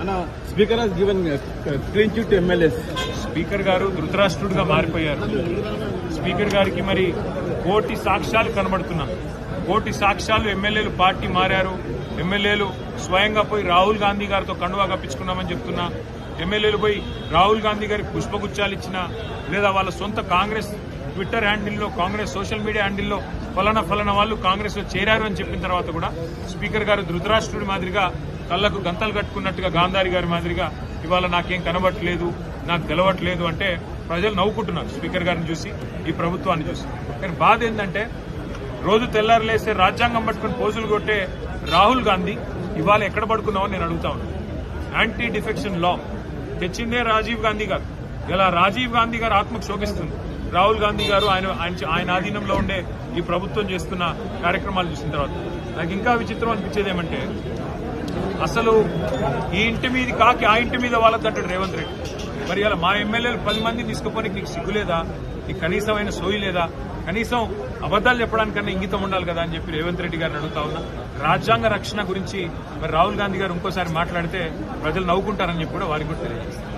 అన్న speaker has given clean chit MLAs speaker గారు ధృతరాష్ట్రుడిగా మారిపోయారు. స్పీకర్ గారికి మరి కోటి సాక్ష్యాలు కనబడుతున్నాయి. కోటి సాక్ష్యాలు ఎమ్మెల్యేలు పార్టీ మారారు. ఎమ్మెల్యేలు స్వయంగా పోయి రాహుల్ గాంధీ గారితో కండువా కప్పించుకున్నామని చెప్తున్నా. ఎమ్మెల్యేలు పోయి రాహుల్ గాంధీ గారికి పుష్పగుచ్చాలు ఇచ్చినా లేదా వాళ్ళ సొంత కాంగ్రెస్ ట్విట్టర్ హ్యాండిల్లో కాంగ్రెస్ సోషల్ మీడియా హ్యాండిల్లో ఫలానా ఫలానా వాళ్ళు కాంగ్రెస్లో చేరారు అని చెప్పిన తర్వాత కూడా స్పీకర్ గారు ధృతరాష్ట్రుడి మాదిరిగా కళ్ళకు గంతలు కట్టుకున్నట్టుగా గాంధారి గారి మాదిరిగా ఇవాళ నాకేం కనబట్టలేదు నాకు తెలవట్లేదు అంటే ప్రజలు నవ్వుకుంటున్నారు స్పీకర్ గారిని చూసి ఈ ప్రభుత్వాన్ని చూసి. కానీ బాధ ఏంటంటే రోజు తెల్లారులేస్తే రాజ్యాంగం పట్టుకుని పోజులు కొట్టే రాహుల్ గాంధీ ఇవాళ ఎక్కడ పడుకున్నామని నేను అడుగుతా ఉన్నాను యాంటీ డిఫెక్షన్ లా తెచ్చిందే రాజీవ్ గాంధీ గారు. ఇలా రాజీవ్ గాంధీ గారు ఆత్మకు శోకిస్తుంది. రాహుల్ గాంధీ గారు ఆయన ఆయన ఆయన ఆధీనంలో ఉండే ఈ ప్రభుత్వం చేస్తున్న కార్యక్రమాలు చూసిన తర్వాత. నాకు ఇంకా విచిత్రం అనిపించేది ఏమంటే అసలు ఈ ఇంటి మీద కాకి ఆ ఇంటి మీద వాళ్ళ అంటాడు రేవంత్ రెడ్డి. మరి ఇలా మా ఎమ్మెల్యేలు పది మంది తీసుకుపోయి నీకు సిగ్గు లేదా? నీకు కనీసమైన సోయి లేదా? కనీసం అబద్దాలు చెప్పడానికన్నా ఇంగితం ఉండాలి కదా అని చెప్పి రేవంత్ రెడ్డి గారిని అడుగుతా ఉన్నా. రాజ్యాంగ రక్షణ గురించి మరి రాహుల్ గాంధీ గారు ఇంకోసారి మాట్లాడితే ప్రజలు నవ్వుకుంటారని చెప్పి కూడా వారికి కూడా తెలియజేస్తారు